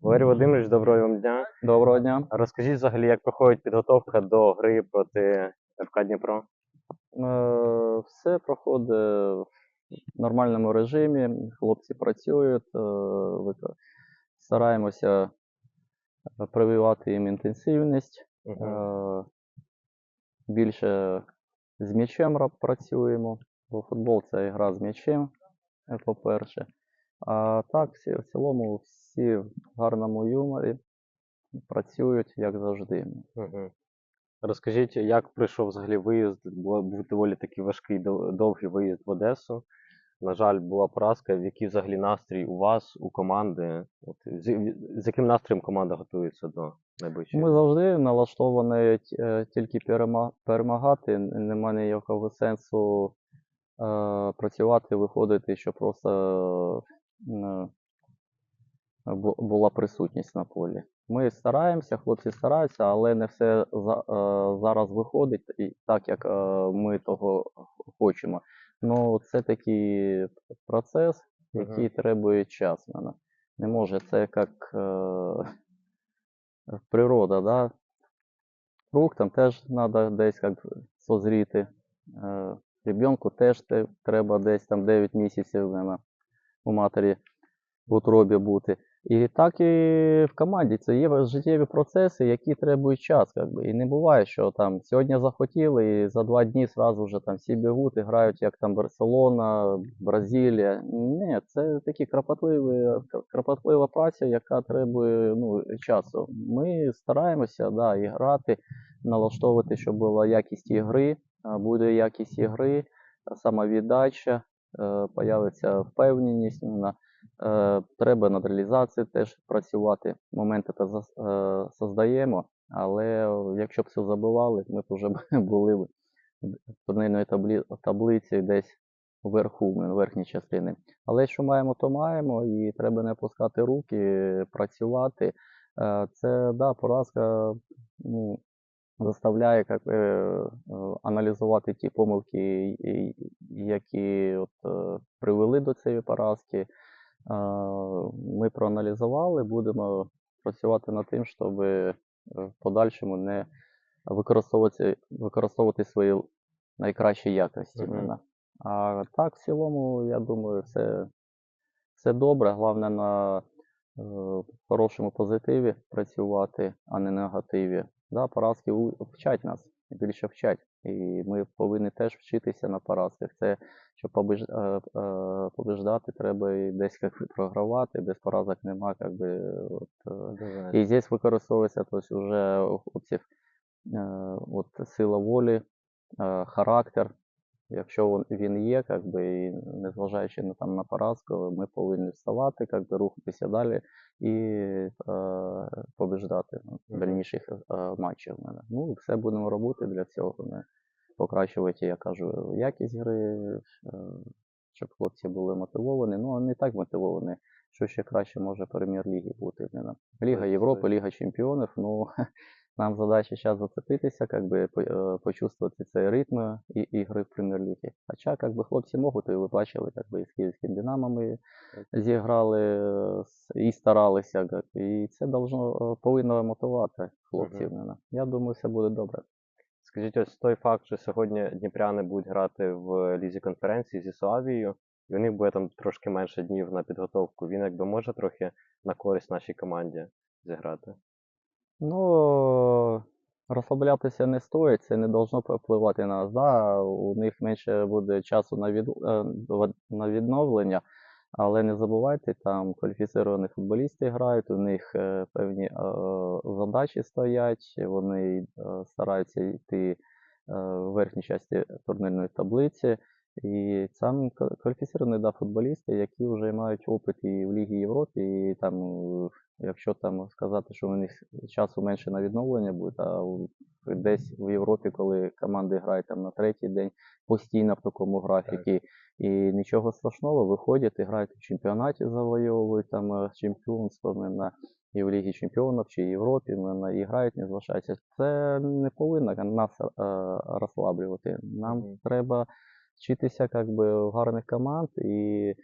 Валерій Володимирович, доброго вам дня. Доброго дня. Розкажіть взагалі, як проходить підготовка до гри проти ФК Дніпро? Е, Все проходить в нормальному режимі. Хлопці працюють. е, Стараємося прививати їм інтенсивність. Е, Більше з м'ячем працюємо, бо футбол це гра з м'ячем, по-перше. А так, всі, в цілому, всі в гарному юморі працюють, як завжди. Розкажіть, як пройшов взагалі виїзд? Бу- Був доволі такий важкий дов- довгий виїзд в Одесу. На жаль, була поразка. В який взагалі настрій у вас, у команди? От, з, з яким настроєм команда готується до найближчої? Ми завжди налаштовані е, тільки перема- перемагати. Н- Немає ніякого сенсу е, працювати, виходити, щоб просто е, була присутність на полі. Ми стараємося, хлопці стараються, але не все е, зараз виходить так, як е, ми того хочемо. Ну, це такий процес, який требує час. Не може це як е, природа, да? Фруктам теж треба десь як созріти. Е, ребенку теж треба десь там 9 місяців наверно, у матері в утробі бути. І так і в команді це є життєві процеси, які требують час. Как би. І не буває, що там сьогодні захотіли, і за два дні зразу вже там всі бігуть і грають, як там Барселона, Бразилія. Ні, це такі кропотливі, кропотлива праця, яка требує ну, часу. Ми стараємося да, і грати, налаштовувати, щоб була якість ігри, буде якість ігри, самовіддача, появиться впевненість. Е, Треба над реалізацією теж працювати. Моменти зас- е, создаємо, але якщо б все забивали, ми б вже були в турнірної таблі, таблиці десь вверху, в верхній частини. Але що маємо, то маємо, і треба не опускати руки, працювати. Е, Це да, поразка ну, заставляє як, е, е, аналізувати ті помилки, які от, е, привели до цієї поразки. Е, Ми проаналізували, будемо працювати над тим, щоб в подальшому не використовувати, використовувати свої найкращі якості. Мгм. мене. А так, в цілому, я думаю, все, все добре. Головне на е, хорошому позитиві працювати, а не негативі. Да, поразки вчать нас, більше вчать. І ми повинні теж вчитися на поразках. Це щоб побиж, е, е, треба і десь як програвати, без поразок нема. Як би, от, е, і здесь використовується то есть, уже у от, сила волі, характер. Якщо він, є, би, і незважаючи на, там, на поразку, ми повинні вставати, би, рухатися далі і е, побіждати в дальніших е, матчах. в мене. Ну, все будемо робити для цього. Ми покращувати, я кажу, якість гри, е, щоб хлопці були мотивовані. Ну, а не так мотивовані, що ще краще може прем'єр-ліги бути. в мене. Ліга Європи. Ліга Чемпіонів. Ну, нам задача зараз зацепитися, как по- е, почувствувати цей ритм і, ігри в прем'єр-лігі. Хоча как би, хлопці можуть, і ви бачили, как би, з київським Динамо ми зіграли е, і старалися. как, І це должно, е, повинно мотивувати хлопців. Мене. Я думаю, все буде добре. Скажіть, ось той факт, що сьогодні дніпряни будуть грати в лізі конференції зі Славією, і у них буде там трошки менше днів на підготовку. Він якби може трохи на користь нашій команді зіграти. Ну, розслаблятися не стоїть, це не должно впливати на нас. Да, у них менше буде часу на, від, е, на відновлення, але не забувайте, там кваліфіціровані футболісти грають, у них е, певні е, задачі стоять, вони стараються йти в верхній часті турнірної таблиці. І там к- кваліфіціровані да, футболісти, які вже мають опит і в Лігі Європи, і там е, якщо там сказати, що у них часу менше на відновлення буде, а десь в Європі, коли команди грають там на третій день постійно в такому графікі, і нічого страшного, виходять і грають в чемпіонаті, завойовують там е, чемпіонство на і в Лігі Чемпіонів чи Європі, на і грають, не залишаються. Це не повинно нас е, розслаблювати. Нам Мгм. треба вчитися как би, в гарних команд і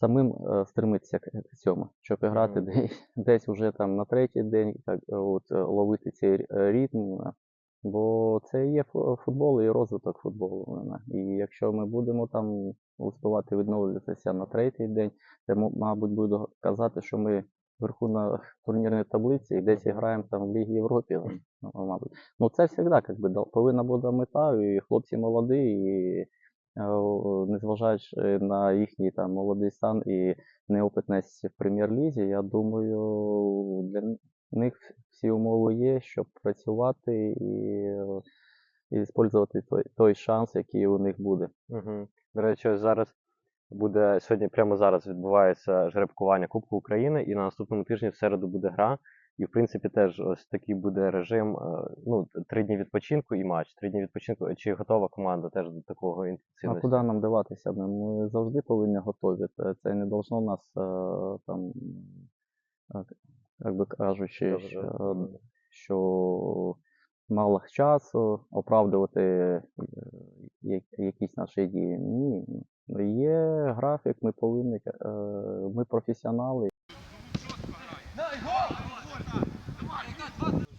самим е, стремитися к цьому, щоб грати десь, десь уже там на третій день, так е, от е, ловити цей ритм. Бо це і є футбол і розвиток футболу. І якщо ми будемо там успівати відновлюватися на третій день, м- мабуть, буде казати, що ми вверху на турнірній таблиці і десь граємо там в Лігі Європі, ну, мабуть. Ну це завжди как би, дал- повинна бути мета, і хлопці молоді, і незважаючи на їхній там молодий стан і неопитність в прем'єр-лізі, я думаю, для них всі умови є, щоб працювати і, е, і використовувати той, той шанс, який у них буде. Угу. До речі, зараз буде сьогодні, прямо зараз відбувається жеребкування Кубку України, і на наступному тижні в середу буде гра. І в принципі теж ось такий буде режим. е, Ну, три дні відпочинку і матч. Три дні відпочинку. Чи готова команда теж до такого А інтенсивності? куди нам диватися? Ми- завжди повинні готові. Це- не должно нас е, там, е, як би кажучи, Добре. що, що мало часу оправдувати якісь наші дії. Ні. Є графік, ми повинні, ми професіонали. Come on, you got